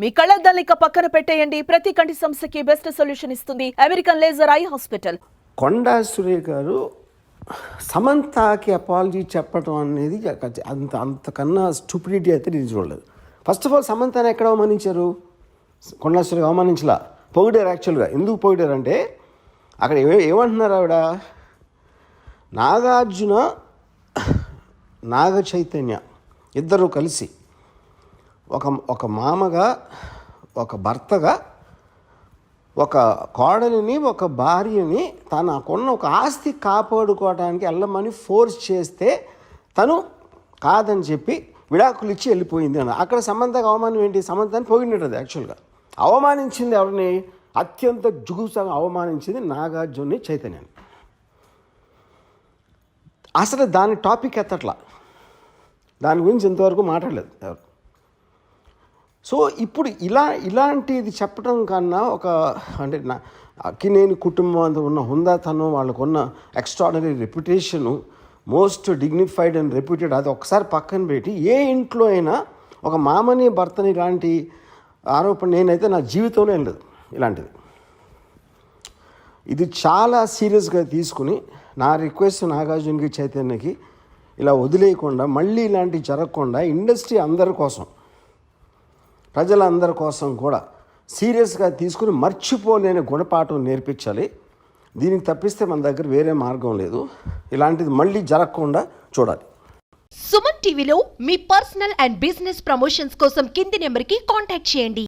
మీ కళ్ళద్దాలిక పక్కన పెట్టేయండి. ప్రతి కంటి సమస్యకి బెస్ట్ సొల్యూషన్ ఇస్తుంది American laser eye hospital Konda Surekha గారు సమంతకి అపాలజీ చెప్పడం అనేది అంత అంతకన్నా స్టూపిడిటీ అయితే నేను చూడలేదు. ఫస్ట్ ఆఫ్ ఆల్ సమంతని ఎక్కడ అవమానించారు? కొండా సురే అవమానించలా? పొగిడారు యాక్చువల్గా ఎందుకు పొగిడారు అంటే అక్కడ ఏ ఏమంటున్నారు ఆవిడ? నాగార్జున నాగ చైతన్య ఇద్దరు కలిసి ఒక ఒక మామగా ఒక భర్తగా ఒక కోడలిని ఒక భార్యని తనకున్న ఒక ఆస్తి కాపాడుకోవడానికి వెళ్ళమని ఫోర్స్ చేస్తే తను కాదని చెప్పి విడాకులు ఇచ్చి వెళ్ళిపోయింది అని అక్కడ సమంతకు అవమానం ఏంటి? సమంతాన్ని పోగినట్టు యాక్చువల్గా అవమానించింది ఎవరిని? అత్యంత జుగుసంగా అవమానించింది నాగార్జుని చైతన్యాన్ని. అసలు దాని టాపిక్ ఎత్తట్లా? దాని గురించి ఇంతవరకు మాట్లాడలేదు ఎవరు. సో ఇప్పుడు ఇలా ఇలాంటిది చెప్పడం కన్నా ఒక అంటే నా అక్కినేని కుటుంబం ఉన్న హుందాతనం వాళ్ళకున్న extraordinary reputation most dignified and reputed అది ఒకసారి పక్కన పెట్టి ఏ ఇంట్లో అయినా ఒక మామని భర్తని ఇలాంటి ఆరోపణ నేనైతే నా జీవితంలో లేదు ఇలాంటిది. ఇది చాలా సీరియస్గా తీసుకుని నా రిక్వెస్ట్ నాగార్జునకి చైతన్యకి ఇలా వదిలేయకుండా మళ్ళీ ఇలాంటివి జరగకుండా ఇండస్ట్రీ అందరి కోసం ప్రజలందరి కోసం కూడా సీరియస్గా తీసుకుని మర్చిపోలేని గుణపాఠం నేర్పించాలి. దీనికి తప్పిస్తే మన దగ్గర వేరే మార్గం లేదు. ఇలాంటిది మళ్ళీ జరగకుండా చూడాలి. సుమన్ టీవీలో మీ పర్సనల్ అండ్ బిజినెస్ ప్రమోషన్స్ కోసం కింది నెంబర్కి కాంటాక్ట్ చేయండి.